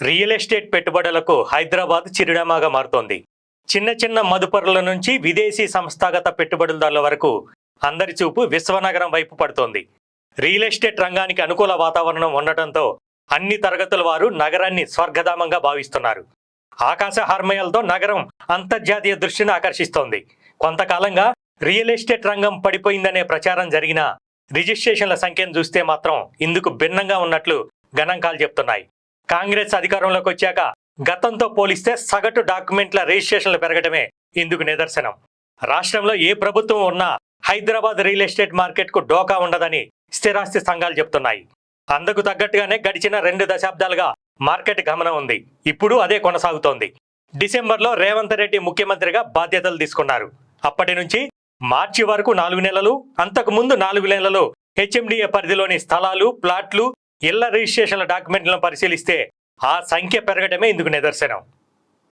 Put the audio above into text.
Real estate పెట్టుబడులకు హైదరాబాద్ చిరునామాగా మారుతోంది. చిన్న చిన్న మదుపరుల నుంచి విదేశీ సంస్థాగత పెట్టుబడిదారుల వరకు అందరి చూపు విశ్వనగరం వైపు పడుతోంది. రియల్ ఎస్టేట్ రంగానికి అనుకూల వాతావరణం ఉండటంతో అన్ని తరగతుల వారు నగరాన్ని స్వర్గధామంగా భావిస్తున్నారు. ఆకాశ హార్మయాలతో నగరం అంతర్జాతీయ దృష్టిని ఆకర్షిస్తోంది. కొంతకాలంగా రియల్ ఎస్టేట్ రంగం పడిపోయిందనే ప్రచారం జరిగినా రిజిస్ట్రేషన్ల సంఖ్యను చూస్తే మాత్రం ఇందుకు భిన్నంగా ఉన్నట్లు గణాంకాలు చెప్తున్నాయి. కాంగ్రెస్ అధికారంలోకి వచ్చాక గతంతో పోలిస్తే సగటు డాక్యుమెంట్ల రిజిస్ట్రేషన్లు పెరగడమే ఇందుకు నిదర్శనం. రాష్ట్రంలో ఏ ప్రభుత్వం ఉన్నా హైదరాబాద్ రియల్ ఎస్టేట్ మార్కెట్కు డోకా ఉండదని స్థిరాస్తి సంఘాలు చెప్తున్నాయి. అందుకు తగ్గట్టుగానే గడిచిన రెండు దశాబ్దాలుగా మార్కెట్ గమనం ఉంది. ఇప్పుడు అదే కొనసాగుతోంది. డిసెంబర్లో రేవంత్ రెడ్డి ముఖ్యమంత్రిగా బాధ్యతలు తీసుకున్నారు. అప్పటి నుంచి మార్చి వరకు నాలుగు నెలలు అంతకు ముందు నాలుగు నెలలు హెచ్ఎండిఏ పరిధిలోని స్థలాలు ప్లాట్లు ఇళ్ళ రిజిస్ట్రేషన్ల డాక్యుమెంట్లను పరిశీలిస్తే ఆ సంఖ్య పెరగడమే ఇందుకు నిదర్శనం.